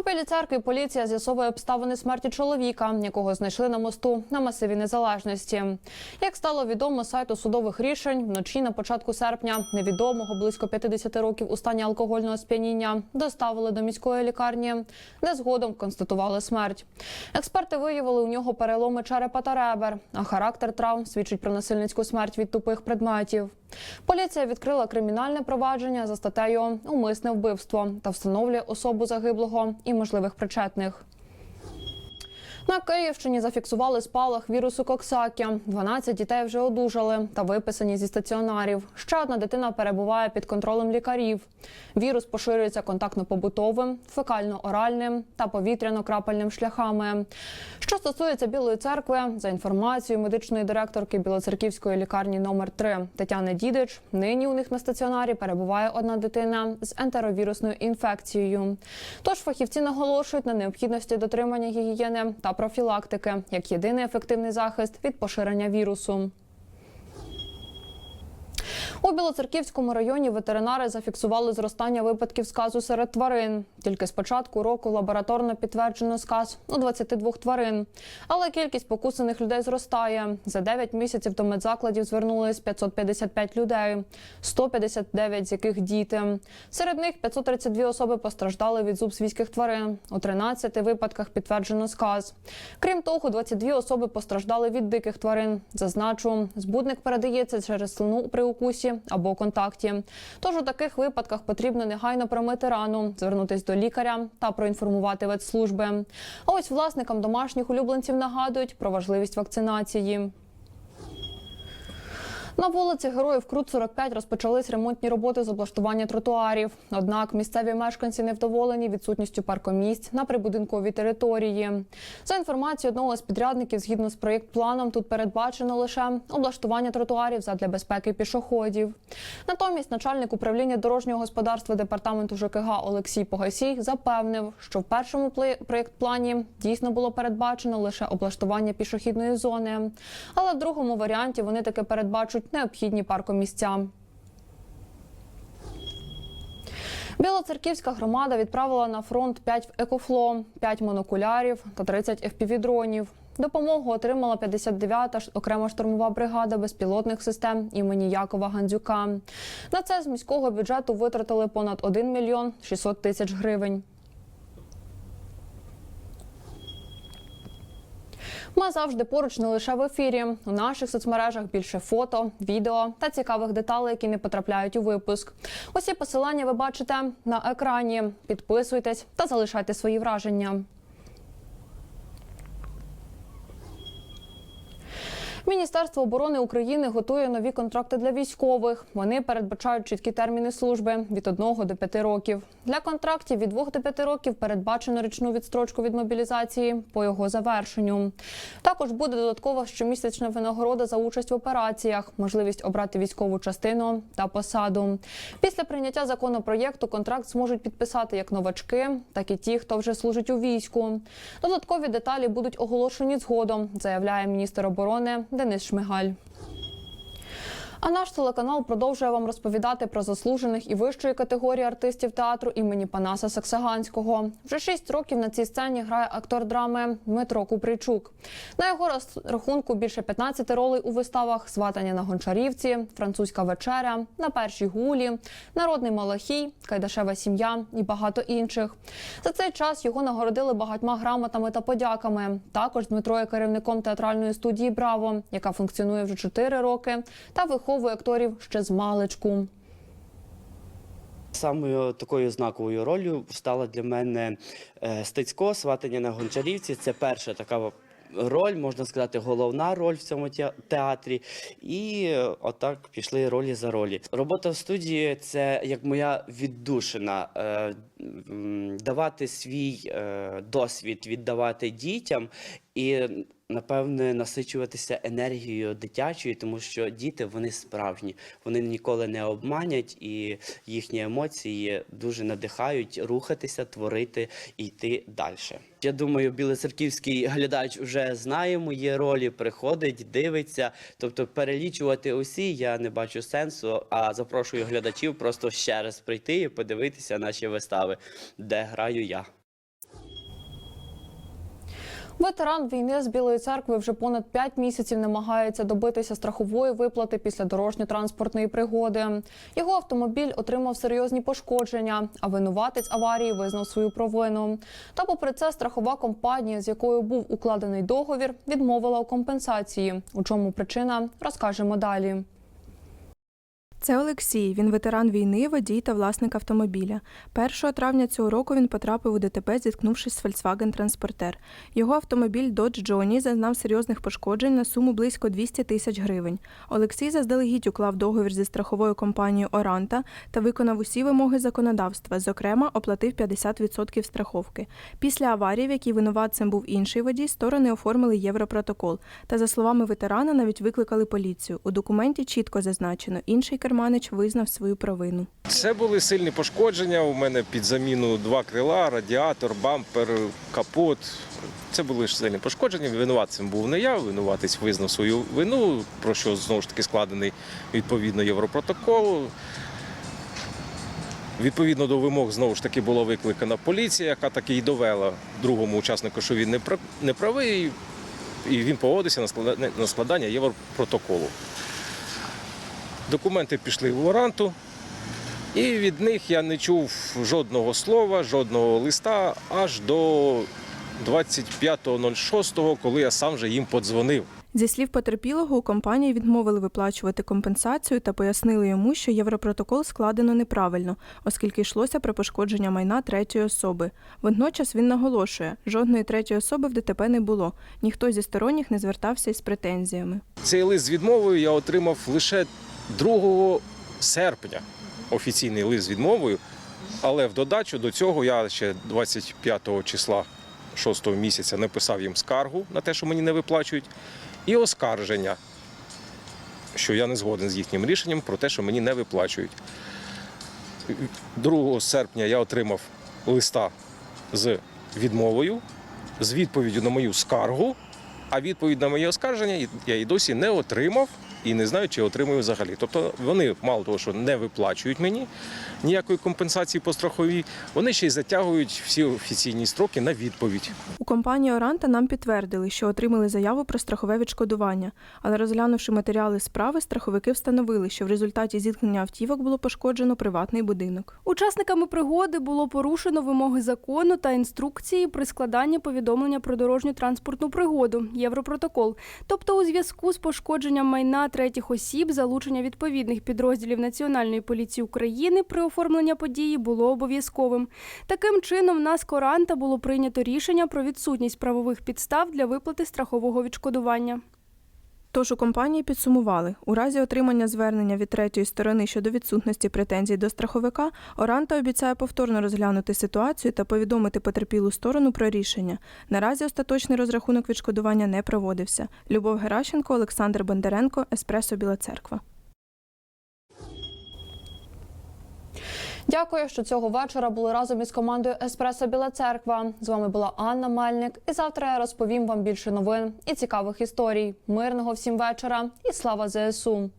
У Білій церкві поліція з'ясовує обставини смерті чоловіка, якого знайшли на мосту на масиві незалежності. Як стало відомо сайту судових рішень, вночі на початку серпня невідомого близько 50 років у стані алкогольного сп'яніння доставили до міської лікарні, де згодом констатували смерть. Експерти виявили у нього переломи черепа та ребер, а характер травм свідчить про насильницьку смерть від тупих предметів. Поліція відкрила кримінальне провадження за статтею Умисне вбивство та встановлює особу загиблого і можливих причетних. На Київщині зафіксували спалах вірусу Коксакі. 12 дітей вже одужали та виписані зі стаціонарів. Ще одна дитина перебуває під контролем лікарів. Вірус поширюється контактно-побутовим, фекально-оральним та повітряно-крапельним шляхами. Що стосується Білої церкви, за інформацією медичної директорки Білоцерківської лікарні номер 3 Тетяни Дідич, нині у них на стаціонарі перебуває одна дитина з ентеровірусною інфекцією. Тож фахівці наголошують на необхідності дотримання гігієни та профілактики як єдиний ефективний захист від поширення вірусу. У Білоцерківському районі ветеринари зафіксували зростання випадків сказу серед тварин. Тільки з початку року лабораторно підтверджено сказ у 22 тварин. Але кількість покусаних людей зростає. За 9 місяців до медзакладів звернулись 555 людей, 159 з яких діти. Серед них 532 особи постраждали від зуб свійських тварин. У 13 випадках підтверджено сказ. Крім того, 22 особи постраждали від диких тварин. Зазначу, збудник передається через слину при укусі або контакті. Тож у таких випадках потрібно негайно промити рану, звернутись до лікаря та проінформувати ветслужби. А ось власникам домашніх улюбленців нагадують про важливість вакцинації. На вулиці Героїв Крут 45 розпочались ремонтні роботи з облаштування тротуарів. Однак місцеві мешканці невдоволені відсутністю паркомісць на прибудинковій території. За інформацією одного з підрядників, згідно з проєкт-планом, тут передбачено лише облаштування тротуарів задля безпеки пішоходів. Натомість начальник управління дорожнього господарства департаменту ЖКГ Олексій Погасій запевнив, що в першому проєкт-плані дійсно було передбачено лише облаштування пішохідної зони. Але в другому варіанті вони таки передбачать необхідні паркомісця. Білоцерківська громада відправила на фронт 5 екофло, 5 монокулярів та 30 FPV-дронів. Допомогу отримала 59-та окрема штурмова бригада безпілотних систем імені Якова Гандзюка. На це з міського бюджету витратили понад 1 мільйон 600 тисяч гривень. Ми завжди поруч не лише в ефірі. У наших соцмережах більше фото, відео та цікавих деталей, які не потрапляють у випуск. Усі посилання ви бачите на екрані. Підписуйтесь та залишайте свої враження. Міністерство оборони України готує нові контракти для військових. Вони передбачають чіткі терміни служби від 1 до 5 років. Для контрактів від 2 до 5 років передбачено річну відстрочку від мобілізації по його завершенню. Також буде додаткова щомісячна винагорода за участь в операціях, можливість обрати військову частину та посаду. Після прийняття законопроєкту контракт зможуть підписати як новачки, так і ті, хто вже служить у війську. Додаткові деталі будуть оголошені згодом, заявляє міністр оборони Денис Шмигаль. А наш телеканал продовжує вам розповідати про заслужених і вищої категорії артистів театру імені Панаса Саксаганського. Вже шість років на цій сцені грає актор драми Дмитро Купрійчук. На його рахунку більше 15 ролей у виставах Сватання на гончарівці, Французька вечеря, на першій гулі, Народний Малахій, Кайдашева сім'я і багато інших. За цей час його нагородили багатьма грамотами та подяками. Також Дмитро є керівником театральної студії Браво, яка функціонує вже 4 роки, та виховує акторів ще з маличку. Самою такою знаковою ролью стала для мене е, Стецько, сватання на Гончарівці. Це перша така роль, можна сказати, головна роль в цьому театрі. І отак пішли ролі за ролі. Робота в студії це як моя віддушина. е, Давати свій е, досвід, віддавати дітям і. Напевне, насичуватися енергією дитячою, тому що діти вони справжні, вони ніколи не обманять, і їхні емоції дуже надихають рухатися, творити і йти далі. Я думаю, білоцерківський глядач вже знає мої ролі, приходить, дивиться. Тобто перелічувати усі я не бачу сенсу. А запрошую глядачів просто ще раз прийти і подивитися наші вистави, де граю я. Ветеран війни з Білої церкви вже понад 5 місяців намагається добитися страхової виплати після дорожньо-транспортної пригоди. Його автомобіль отримав серйозні пошкодження, а винуватець аварії визнав свою провину. Та, попри це, страхова компанія, з якою був укладений договір, відмовила у компенсації. У чому причина розкажемо далі. Це Олексій. Він ветеран війни, водій та власник автомобіля. 1 травня цього року він потрапив у ДТП, зіткнувшись з Volkswagen Транспортер. Його автомобіль Dodge Johnny зазнав серйозних пошкоджень на суму близько 200 тисяч гривень. Олексій заздалегідь уклав договір зі страховою компанією Оранта та виконав усі вимоги законодавства. Зокрема, оплатив 50% страховки. Після аварії, в якій винуватцем був інший водій, сторони оформили європротокол. Та за словами ветерана, навіть викликали поліцію. У документі чітко зазначено, інший керманич визнав свою провину. Це були сильні пошкодження. У мене під заміну два крила, радіатор, бампер, капот. Це були ж сильні пошкодження. Винуватцем був не я. Винуватець визнав свою вину, про що знову ж таки складений відповідно європротокол. Відповідно до вимог знову ж таки була викликана поліція, яка таки й довела другому учаснику, що він не прав- не правий, і він погодився на складання європротоколу. Документи пішли в Оранту, і від них я не чув жодного слова, жодного листа аж до 25.06, коли я сам же їм подзвонив. Зі слів потерпілого, у компанії відмовили виплачувати компенсацію та пояснили йому, що європротокол складено неправильно, оскільки йшлося про пошкодження майна третьої особи. Водночас він наголошує, жодної третьої особи в ДТП не було. Ніхто зі сторонніх не звертався із претензіями. Цей лист з відмовою я отримав лише 2 серпня. Офіційний лист з відмовою. Але в додачу до цього я ще 25 числа 6 місяця написав їм скаргу на те, що мені не виплачують, і оскарження, що я не згоден з їхнім рішенням про те, що мені не виплачують. 2 серпня я отримав листа з відмовою, з відповіддю на мою скаргу, а відповідь на моє оскарження я і досі не отримав і не знаю, чи отримую взагалі. Тобто вони мало того, що не виплачують мені ніякої компенсації по страховій, вони ще й затягують всі офіційні строки на відповідь. У компанії Оранта нам підтвердили, що отримали заяву про страхове відшкодування, але розглянувши матеріали справи, страховики встановили, що в результаті зіткнення автівок було пошкоджено приватний будинок. Учасниками пригоди було порушено вимоги закону та інструкції при складанні повідомлення про дорожню транспортну пригоду Європротокол. Тобто, у зв'язку з пошкодженням майна третіх осіб, залучення відповідних підрозділів Національної поліції України при оформленні події було обов'язковим. Таким чином, на Скоранта було прийнято рішення про відсутність правових підстав для виплати страхового відшкодування. Тож у компанії підсумували, у разі отримання звернення від третьої сторони щодо відсутності претензій до страховика, Оранта обіцяє повторно розглянути ситуацію та повідомити потерпілу сторону про рішення. Наразі остаточний розрахунок відшкодування не проводився. Любов Геращенко, Олександр Бондаренко, Еспресо Біла Церква. Дякую, що цього вечора були разом із командою Еспресо Біла Церква. З вами була Анна Мельник. І завтра я розповім вам більше новин і цікавих історій. Мирного всім вечора і слава ЗСУ.